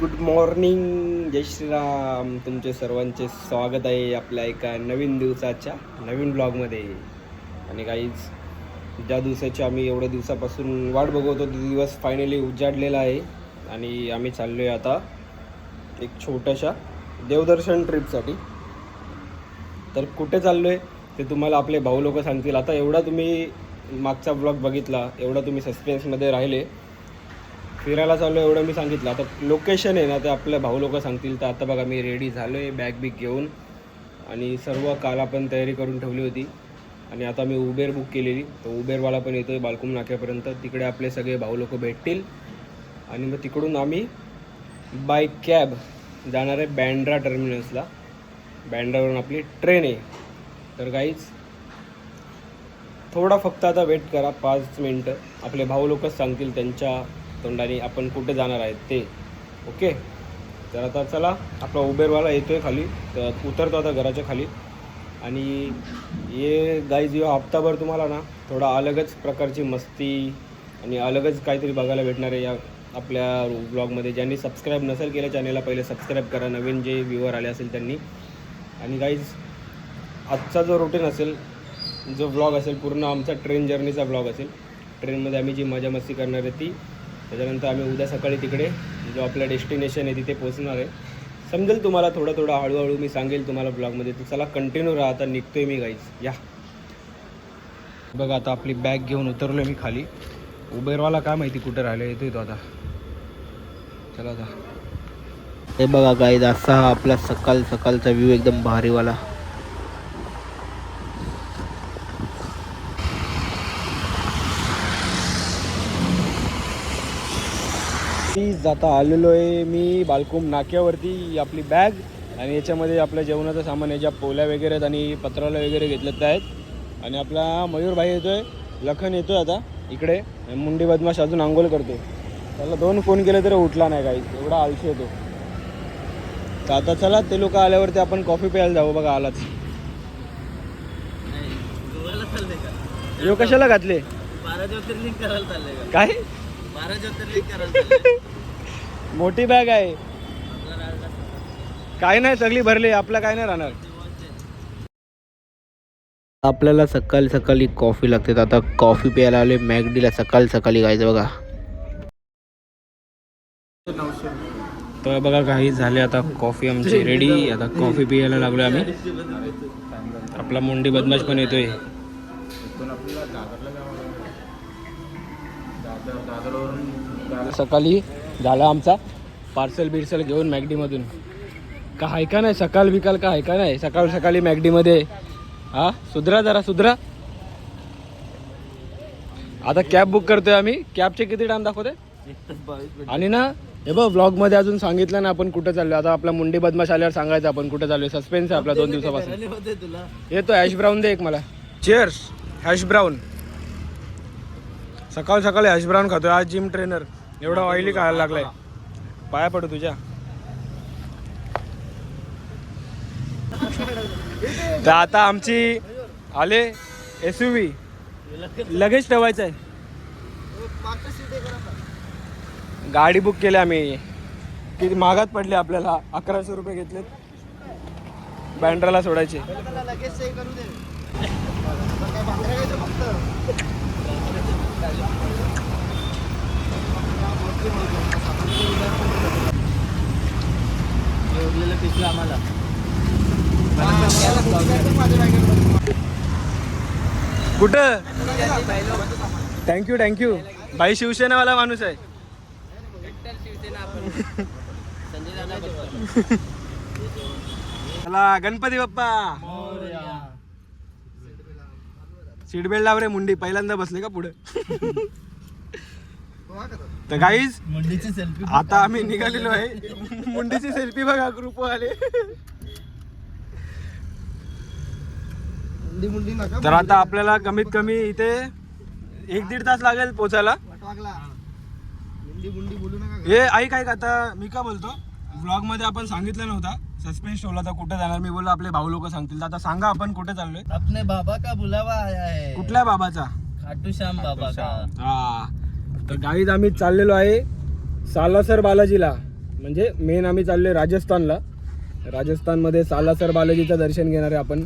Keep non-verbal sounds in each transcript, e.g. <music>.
Good morning जय श्रीराम. तुमचे सर्वांचे स्वागत आहे आपल्या एका नवीन दिवसाच्या नवीन ब्लॉगमध्ये आणि काहीच ज्या दिवसाची आम्ही एवढ्या दिवसापासून वाट बघवतो तो दिवस फायनली उजाडलेला आहे. आणि आम्ही चाललो आहे आता एक छोट्याशा देवदर्शन ट्रिपसाठी तर कुठे चाललो आहे ते तुम्हाला आपले भाऊ लोक सांगतील. आता एवढा तुम्ही मागचा ब्लॉग बघितला एवढा तुम्ही सस्पेन्समध्ये राहिले फिरायला चाललो एवढं मी सांगितलं. आता लोकेशन आहे ना ते आपले भाऊ लोक सांगतील तर आता बघा मी रेडी झालो आहे बॅग बिग घेऊन. आणि सर्व काल आपण तयारी करून ठेवली होती. आणि आता मी उबेर बुक केलेली. तर उबेरवाला पण येतो आहे बालकुम नाक्यापर्यंत. तिकडे आपले सगळे भाऊ लोक भेटतील. आणि मग तिकडून आम्ही बाय कॅब जाणार आहे बँड्रा टर्मिनल्सला बँड्रावरून आपली ट्रेन आहे. तर काहीच थोडा फक्त आता वेट करा पाच मिनटं आपले भाऊ लोकच सांगतील त्यांच्या तोंडाने आपण कुठे जाणार आहेत ते. ओके? तर आता चला आपला उबेरवाला येतो आहे खाली. तर उतरतो आता घराच्या खाली. आणि ये गाईज यो हप्ताभर तुम्हाला ना थोडा अलगच प्रकारची मस्ती आणि अलगच काहीतरी बघायला भेटणार आहे या आपल्या ब्लॉगमध्ये ज्यांनी सबस्क्राईब नसेल केलं चॅनेलला पहिले सबस्क्राईब करा. नवीन जे व्ह्यूवर आले असेल त्यांनी. आणि गाईज आजचा जो रुटीन असेल जो ब्लॉग असेल पूर्ण आमचा ट्रेन जर्नीचा ब्लॉग असेल ट्रेनमध्ये आम्ही जी मजा मस्ती करणार आहे ती त्याच्यानंतर आम्ही उद्या सकाळी तिकडे जो आपलं डेस्टिनेशन आहे तिथे पोहोचणार आहे. समजेल तुम्हाला थोडं थोडं हळूहळू मी सांगेल तुम्हाला ब्लॉगमध्ये. तर चला कंटिन्यू राहा आता निघतोय मी गाईज या. बघा आता आपली बॅग घेऊन उतरलो मी खाली. उबेरवाला काय माहिती कुठे राहिलं येतोय तो आता. चला आता. हे बघा गाईज असा हा आपला सकाळ सकाळचा व्ह्यू एकदम भारीवाला. प्लीज आता आलेलो आहे मी बालकुम नाक्यावरती आपली बॅग आणि याच्यामध्ये आपल्या जेवणाचं सामान आहे ज्या पोल्या वगैरे आहेत आणि पत्राला वगैरे घेतलं ते आहेत. आणि आपला मयूर भाई येतोय लखन येतोय आता इकडे. मुंडी बदमाश अजून आंघोळ करतो त्याला दोन फोन केले तरी उठला नाही काही एवढा आलशी येतो तर आता चला ते लोक आल्यावरती आपण कॉफी प्यायला जाऊ बघा आलाच यो कशाला घातले? काय? मोठी बॅग आहे. काय नाही सगळी भरली आपलं काय नाही राहणार. आपल्याला सकाळी सकाळी कॉफी लागते. आता कॉफी प्यायला आले मॅगडीला सकाळी सकाळी गायचं बघा. तर बघा काही झाले आता कॉफी आमची रेडी आता कॉफी पियायला लागलो आम्ही. आपला मुंडी बदमाश पण येतोय. सकाळी झाला आमचा पार्सल बिर्सल घेऊन मॅगडीमधून. का आहे का नाही? सकाळ बिकाल का आहे का नाही? सकाळ सकाळी मॅगडीमध्ये. हा? सुधरा जरा सुधरा. आता कॅब बुक करतोय आम्ही. कॅबचे किती टाइम दाखवते? आणि ना हे बघ ब्लॉगमध्ये अजून सांगितलं ना आपण कुठे चाललो आता आपला मुंडी बदमाश आल्यावर सांगायचं आपण कुठे चाललोय. सस्पेन्स आहे आपला दोन दिवसापासून. येतो हॅश ब्राऊन दे एक मला. चेअर्स हॅश ब्राऊन सकाळ सकाळी हॅश खातोय. आज जिम ट्रेनर एवढा ऑइली खायला लागलाय. पाया पडू तुझ्या. तर आता आमची आले एस यू व्ही लगेच ठेवायचं आहे. गाडी बुक केली आम्ही. किती महागात पडले आपल्याला. अकराशे रुपये घेतलेत. बँड्राला सोडायचे लगेच सही करू दे उरलेलं पिशवी आम्हाला कुठं थँक्यू थँक्यू भाई शिवसेनावाला माणूस आहे. चला गणपती बाप्पा. सीट बेल्ट लाव रे मुंडी पहिल्यांदा बसले का पुढे? <laughs> तर काहीच मंडीची सेल्फी आता आम्ही निघालेलो आहे. मुंडीची सेल्फी बघा ग्रुप आले मुंडी मुंडी नका तर आता आपल्याला कमीत कमी इथे एक दीड तास लागेल पोचायला वाटवागला मुंडी मुंडी बोलू नका. हे ऐक ऐक आता मी का बोलतो? ब्लॉगमध्ये आपण सांगितलं नव्हता. सस्पेन्स ठेवला तर कुठे जाणार? मी बोललो आपले भाऊ लोक सांगतील. तर आता सांगा आपण कुठे चाललोय? अपने बाबा का बुलावा आया है. कुठल्या बाबाचा? खाटू श्याम बाबा का? हा. तर आम्ही चाललेलो आहे सालासर बालाजीला. म्हणजे मेन आम्ही चाललोय राजस्थानला. राजस्थानमध्ये सालासर बालाजीचं दर्शन घेणार आहे आपण.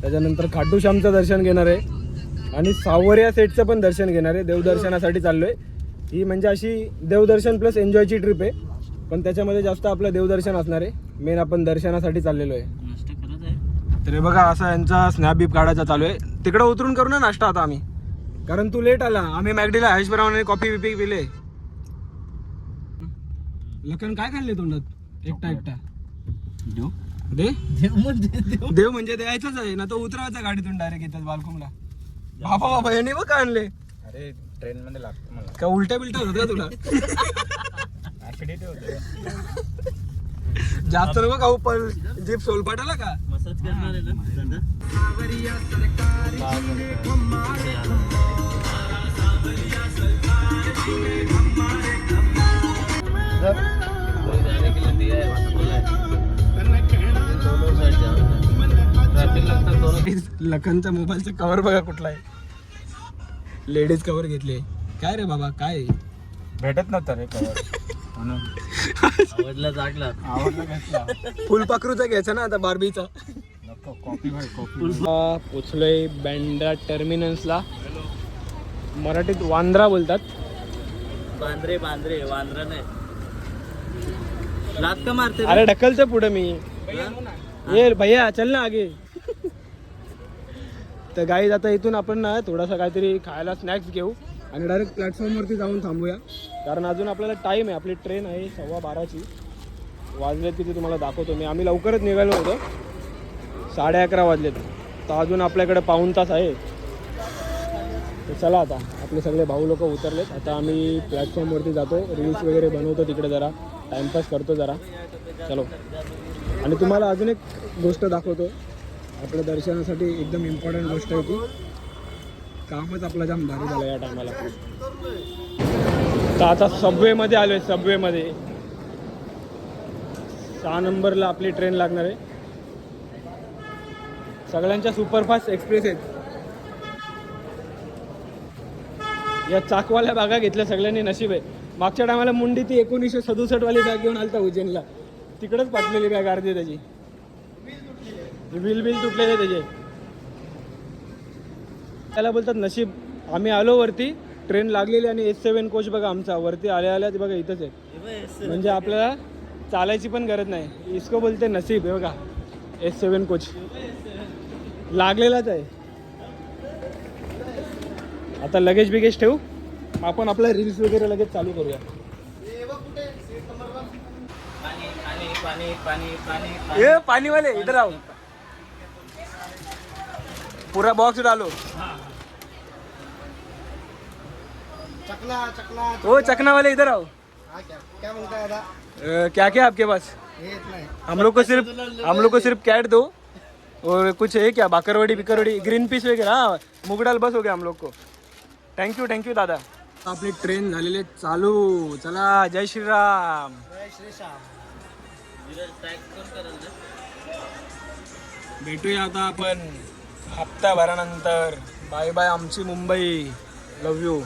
त्याच्यानंतर खाटू श्यामचं दर्शन घेणार आहे. आणि सावरिया सेटचं पण दर्शन घेणार आहे. देवदर्शनासाठी चाललोय. ही म्हणजे अशी देवदर्शन प्लस एन्जॉयची ट्रिप आहे. पण त्याच्यामध्ये जास्त आपलं देवदर्शन असणार आहे. मेन आपण दर्शनासाठी चाललेलो आहे. नाश्ता करत आहे. तर हे बघा असा यांचा स्नॅप बीप काढायचा चालू आहे. तिकडं उतरून करू ना नाश्ता आता आम्ही. कारण तू लेट आला. आम्ही मॅगडीला हॅश ब्राऊन कॉफी बिपी पिले. लखन काय खाल्ले तोंडात? एकटा एकटा. देऊ दे. देव म्हणजे म्हणजे द्यायचंच आहे. ना तो उतरायचा गाडीतून डायरेक्ट येतात बालकुमला बाबा बाबा यांनी बघ काय आणले. अरे ट्रेन मध्ये लागतो मला. का उलट्या बिलट्या होत का तुला? ऍसिडिटी होते. जास्त नको खाऊ पण जीप सोलपाटाला का? मसाज करणार आहे ना? दादा? जाने के लिए दिया बोला दोनों साइड जाओ ट्रैफिक लगता दोनों लखनचा मोबाईलचा कव्हर बघा कुठला आहे. लेडीज कव्हर घेतले. काय रे बाबा काय? भेटत नव्हतं रे कवर <laughs> आवडला जागला आवडलं घेतला फुलपाखरूचा घ्यायचा ना आता बार्बीचा. नको कॉफी भाई कॉफी पोचलोय बँड्रा टर्मिनल्सला. मराठीत वांद्रा बोलतात. बांद्रे बांद्रे वांद्रा नाही. लात का मारते? अरे ढकलचं पुढे मी. हा? ये भैया चल ना आगे. तर गाईज आता इथून आपण ना थोडासा काहीतरी खायला स्नॅक्स घेऊ. आणि डायरेक्ट प्लॅटफॉर्मवरती जाऊन थांबूया. कारण अजून आपल्याला टाईम आहे. आपली ट्रेन आहे सव्वा बाराची. वाजलेत किती तुम्हाला दाखवतो मी. आम्ही लवकरच निघालो होतो. साडे अकरा वाजलेत. तर अजून आपल्याकडे पाऊण तास आहे. तर चला आता. आपले सगळे भाऊ लोक उतरलेत. आता आम्ही प्लॅटफॉर्मवरती जातो. रील्स वगैरे बनवतो तिकडे जरा. टाईमपास करतो जरा. चलो. आणि तुम्हाला अजून एक गोष्ट दाखवतो. आपल्या दर्शनासाठी एकदम इम्पॉर्टंट गोष्ट आहे ती. कामच आपला जाम भारी झालं या टायमाला. तर आता सबवेमध्ये आलो आहे सबवेमध्ये सहा नंबरला आपली ट्रेन लागणार आहे. सगळ्यांच्या सुपरफास्ट एक्सप्रेस आहेत. या चाकवाल्या बागा घेतल्या सगळ्यांनी नशीब आहे. मागच्या टायमाला मुंडी ती एकोणीसशे सदुसष्ट वाली बॅग घेऊन आलता उज्जैनला. तिकडंच पाठलेली बॅग अर्धी त्याची. बिल बिल तुटलेले त्याचे. त्याला बोलतात नशीब आम्ही आलो वरती ट्रेन लागलेली आणि एस सेवन कोच बघा आमचा वरती आल्या आल्या ते बघा इथंच आहे. म्हणजे आपल्याला चालायची पण गरज नाही. इसको बोलते नसीब हे बघा एस सेवन कोच लागलेलाच आहे. आता लगेज बिगेज ठेवू? आपण आपल्या रील्स वगैरे लगेच चालू करूया. पाणी पाणी पाणी पाणी पाणी पाणी ए पानी वाले इधर आओ पूरा बॉक्स डालो चकला चकला ओ चकना वाले इधर आओ. हा क्या क्या है दादा? क्या क्या आपके पास? हम लोग को सिर्फ हम लोग को सिर्फ कैट दो और कुछ है क्या? बाकरवड़ी बिकरवड़ी ग्रीन पीस वगैरह। हाँ मूग दाल बस हो गया हम लोग को। थँक्यू थँक्यू दादा। आपली ट्रेन झालेली आहे चालू। चला जय श्रीराम। जय श्री श्याम टॅग कोण करेल रे? भेटूया आता आपण. हप्ताभरानंतर बाय बाय आमची मुंबई. लव यू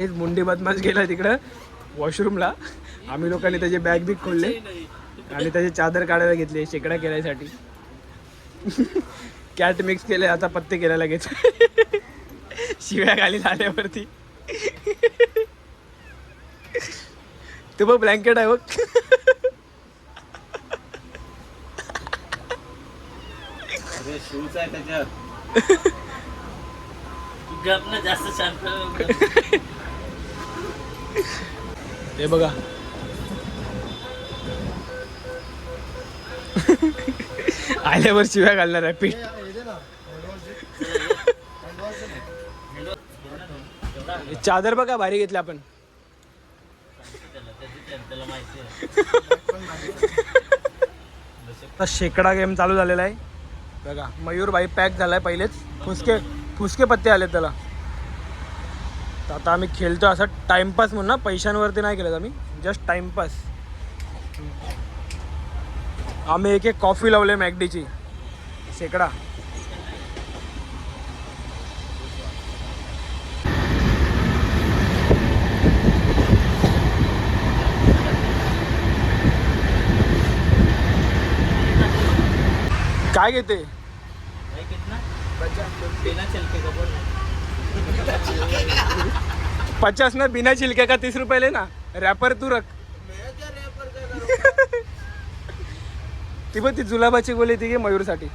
एक मुंडी बदमाश गेला तिकडं वॉशरूमला आम्ही लोकांनी त्याचे बॅग बिग खोलले आणि त्याची चादर काढायला घेतली शेकडा केल्यासाठी. <laughs> कॅट मिक्स केले आता पत्ते केल्या लगेच. <laughs> शिव्या खाली झाल्यावरती. <laughs> ते बघ ब्लँकेट आहे बघ जास्त शांत हे बघा आल्यावर शिव्या घालणार आहे पीठ चादर बघा भारी घेतली आपण त्याला माहिती आहे आता शेकडा गेम चालू झालेला आहे. बघा मयूरबाई पॅक झालाय पहिलेच. फुसके फुसके पत्ते आले त्याला. तर आता आम्ही खेळतो असं टाइमपास म्हणून ना पैशांवरती नाही केलं आम्ही जस्ट टाइमपास आम्ही एक एक कॉफी लावले मॅगडीची शेकडा. काय घेते. <laughs> पचास. ना बिना छिलके का तीस रुपये ले ना. रॅपर तू रख. <laughs> ती पण ती जुलाबाची गोली ती घे मयूरसाठी.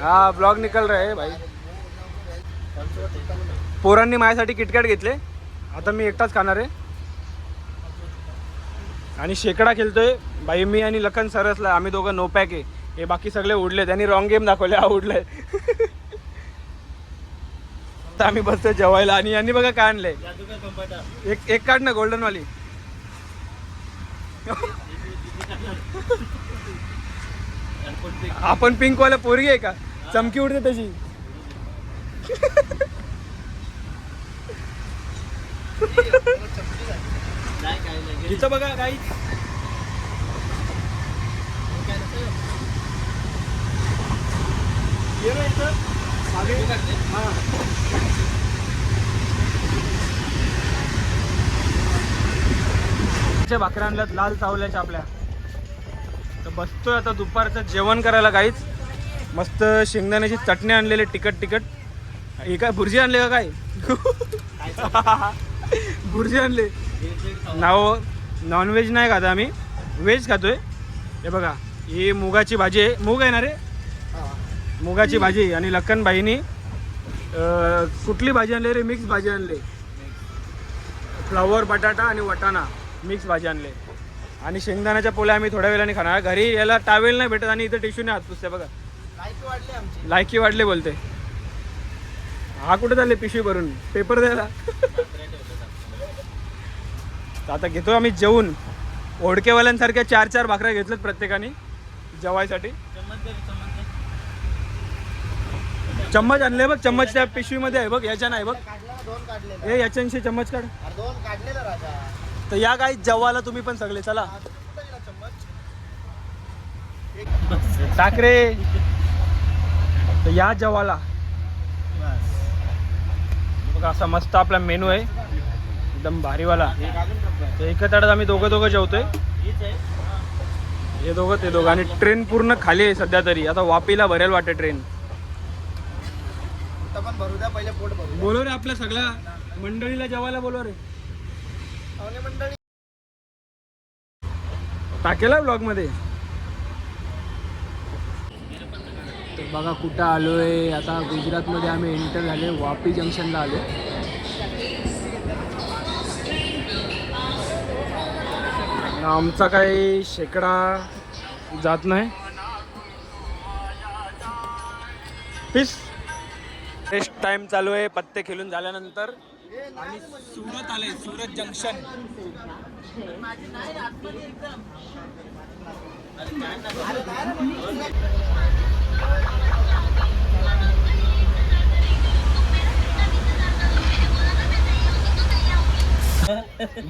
हा ब्लॉग निकल रहा है भाई. पोरांनी माझ्यासाठी किटकॅट घेतले. आता मी एकटाच खाणार आहे. आणि शेकडा खेळतोय. भाई मी आणि लखन सरसला आम्ही दोघं नो पॅक आहे. हे बाकी सगळे उडले त्यांनी रॉंग गेम दाखवले हा उडलाय. आता आम्ही बसतोय जेवायला आणि यांनी बघा काय आणलंय. एक एक काढ ना गोल्डन वाली आपण पिंक वाला पोरगी आहे का? चमकी उडते त्याची बघा काही भाकऱ्या आणल्यात लाल चावल्याच्या आपल्या तर बसतोय आता दुपारचं जेवण करायला काहीच मस्त शेंगदाण्याची चटणी आणलेली तिखट तिखट हे काय भुर्जी आणले का काय? <laughs> भुर्जी आणले. नाव नॉनव्हेज नाही खात आम्ही. व्हेज खातोय. हे बघा ही मुगाची भाजी आहे. मूग आहे ना रे? मुगाची भाजी आणि लक्कनबाईनी कुठली भाजी आणली रे? मिक्स भाजी आणली. फ्लॉवर बटाटा आणि वटाणा. मिक्स भाजी आणले. आणि शेंगदाण्याच्या पोळ्या आम्ही थोड्या वेळाने खाणार. घरी याला टावेल नाही भेटत आणि इथं टिश्यूने हात पुसते बघा. लायकी वाढले बोलते. हा कुठे झाले पिशवी भरून? पेपर द्यायला? आता घेतो आम्ही जेवून. ओढकेवाल्यांसारख्या चार चार भाकऱ्या घेतल्यात प्रत्येकाने. जेवायसाठी चम्मच दे रे, चम्मच दे. चम्मच आणले बघ चम्मच त्या पिशवीमध्ये आहे बघ याच्या नाही बघ. हे याच्याशी चम्मच काढ. तर या काय जेवायला तुम्ही पण सगळे चला. टाकरे. तर या जेवायला बघा असा मस्त आपला मेनू आहे. एकदम भारीवाला. तर एका ताटात आम्ही दोघं दोघं जेवतोय. हे दोघं ते दोघं. आणि ट्रेन पूर्ण खाली आहे सध्या तरी. आता वापीला भरेल वाटते ट्रेन बोलव रे आपल्या सगळ्या मंडळीला जेवायला बोलव रे. टाकेला ब्लॉगमध्ये? तर बघा कुठं आलोय. आता गुजरात मध्ये आम्ही एंटर झाले वापी जंक्शनला आलो आमचा काही शेकडा जात नाही. पीस टेस्ट टाइम चालू आहे पत्ते खेळून झाल्यानंतर. आणि सुरत आले सुरत जंक्शन.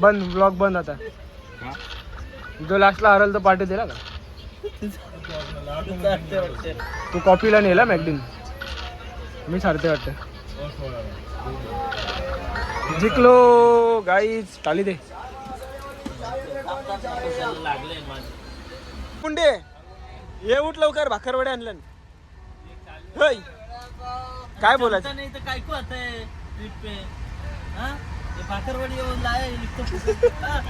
बंद ब्लॉग बंद आता. जो लास्टला हरल तर पाठी दिला का? <laughs> तू कॉफीला नेला मॅगडीन मी सारते वाटतं जिंकलो गाईच टाली दे. लागले माझं पुंडे ये उठ लवकर भाकरवडे आणलं. होय. काय बोलायचं? नहीं तो काय को आता है हाँ? भाकरवडी येऊन हाँ?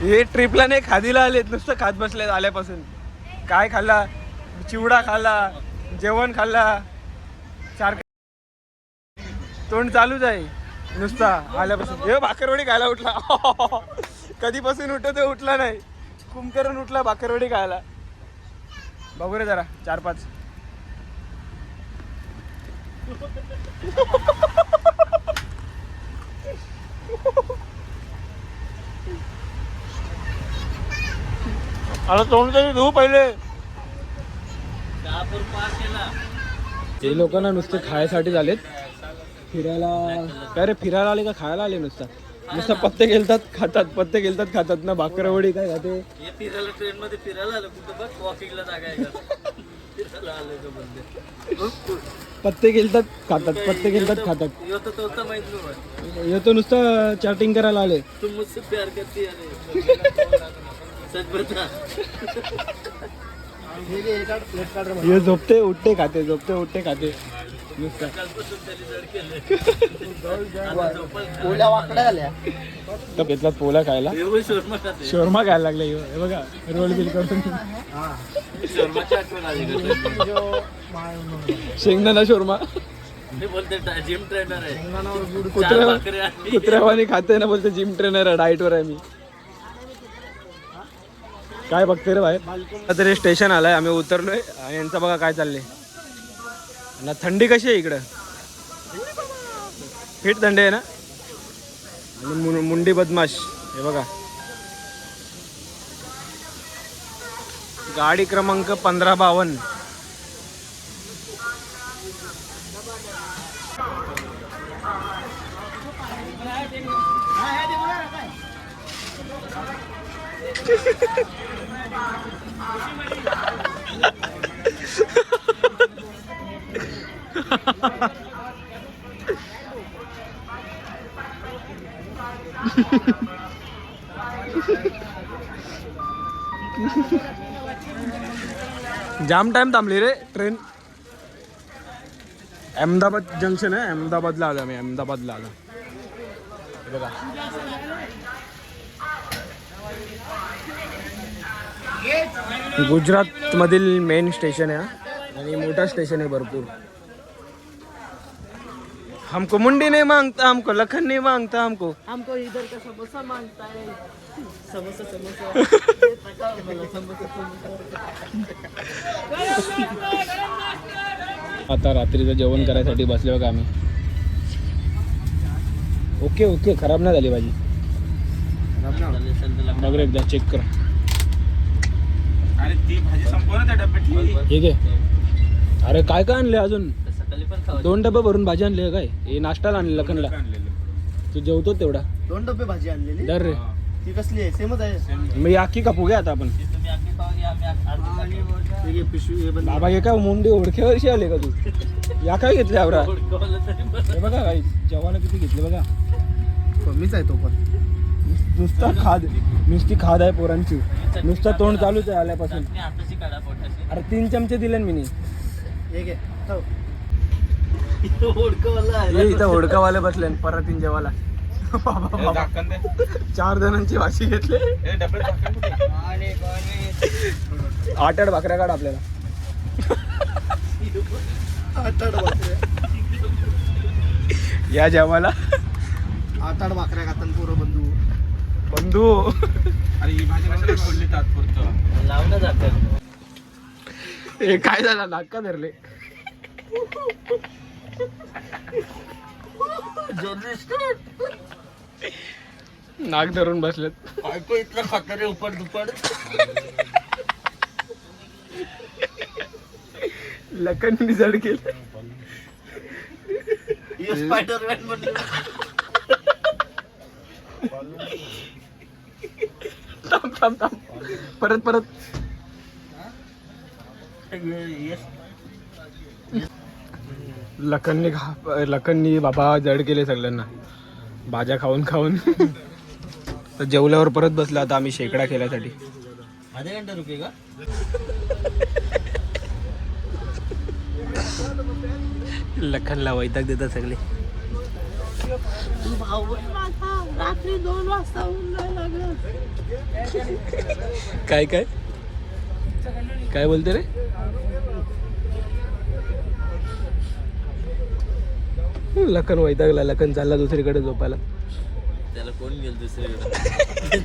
हे? ट्रिपला नाही खादीला आलेत. नुसतं खात बसले आल्यापासून. काय खाल्ला? चिवडा खाल्ला. जेवण खाल्ला. सारखं तोंड चालूच आहे. नुसता आल्यापासून. हे भाकरवडी खायला उठला. <laughs> कधीपासून उठत ते उठला नाही. कुंभकरून उठला भाकरवडी खायला. बघू रे जरा. चार पाच. अरे तोंड तरी धुऊ पहिले. हे लोकांना नुसते खायसाठी झालेत फिरायला काय रे फिरायला आले का खायला आले नुसतं? नुसतं पत्ते गेलतात खातात पत्ते गेलतात खातात ना भाकरवडी काय खाते? हे फिरायला ट्रेन मध्ये फिरायला आलं कुठं बघ वॉकिंगला जागा आहे का? फिरायला आलं का बंद पत्ते गेलतात खातात पत्ते गेलतात खातात. यो तो तो माहीत नाही येतो नुसतं चॅटिंग करायला आले. मुझसे प्यार करती है <laughs> सच बता. हे झोपते उठते खाते झोपते उठते खाते. तर घेतला पोला खायला? शोरमा खायला लागला. हे बघा रोल बिल करून. शेंगदाणा शोरमा. मी बोलते जिम ट्रेनर आहे कुत्र्या कुत्र्यावानी खाते ना बोलते जिम ट्रेनर आहे डाएटवर आहे मी. काय बघते रे बाहेर? आता तरी स्टेशन आलंय आम्ही उतरलोय. आणि यांचं बघा काय चाललंय. ना थंडी कशी आहे इकडं? फिट थंडी आहे ना? आणि मुंडी बदमाश. हे बघा. गाडी क्रमांक पंधरा बावन्न. <laughs> जाम टाइम थांबली रे ट्रेन अहमदाबाद जंक्शन आहे अहमदाबादला आलो आम्ही अहमदाबादला आलो हे गुजरात मधील मेन स्टेशन आहे. आणि मोठा स्टेशन आहे भरपूर. हमको मुंडी नहीं मांगता हमको लखन नहीं मांगता हमको हमको इधर का समोसा मांगता है। समोसा समोसा। आता रात्रीचं जेवण करायसाठी बसले बघा आम्ही. ओके ओके खराब नाही झाली भाजी. बघ रे एकदा चेक कर. अरे ती भाजी संपव ना त्या डब्यातली ठीक आहे. अरे काय काय आणले अजून? सकाळी पण खावा दोन डबे भरून भाजी आणली काय? हे नाश्ताला आणले लखनला. तू जेवतो तेवढा. दोन डबे भाजी आणलेली? दर रे. ती कसली आहे? सेमच आहे? मी आखी कापू घ्या आता आपण. हे बाबा हे काय मुंडी ओळखेवरशी आले का तू? या काय घेतले आवरा? हे बघा काही जेवायला किती घेतले बघा. कमीच आहे तो पण. नुसता खाद नुसती खाद आहे पोरांची. नुसतं तोंड चालूच आहे आल्यापासून. अरे तीन चमचे दिले मी इथं होडकावाले बसले परत तीन दे. चार जणांची भाषी घेतले. आठ आठ भाकऱ्या काढ आपल्याला. या जेवायला. आठ आठ भाकऱ्या खातात पोरं बंधू. बंधू. अरे ही भाजी कशाला तात्पुरतं जातं. हे काय झालं? नाका धरले? नाक धरून बसलेत. बायको इथलं खातं रे उपड दुपड. लखन निजड केलं. स्पायडरमॅन म्हणलं थांब थांब थांब. परत परत. लखननी खा लखननी बाबा जड केले सगळ्यांना. भाज्या खाऊन खाऊन. तर जेवल्यावर परत बसला आता आम्ही शेकडा केल्यासाठी आधे घंटे रुके का? लखनला वैताग देतात सगळे. रात्री दोन वाजता ऊन लागलं. काय काय? काय बोलते रे? लखन वैतागला लखन चालला दुसरीकडे झोपायला. त्याला कोण गेल दुसरीकडे?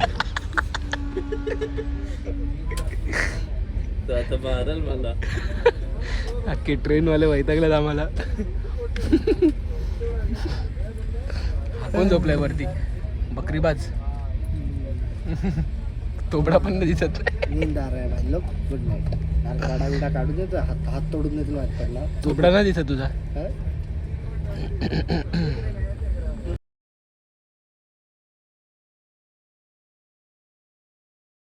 तो आता मारल मला. अख्खे ट्रेनवाले वैतागलेत आम्हाला. कोण झोपलाय वरती? बकरीबाज. तोबडा पण नाही दिसत. गुड नाईट काढा बिडा काढू दे हात हात तोडून देतील वाटतं तोबडा नाही दिसत तुझा.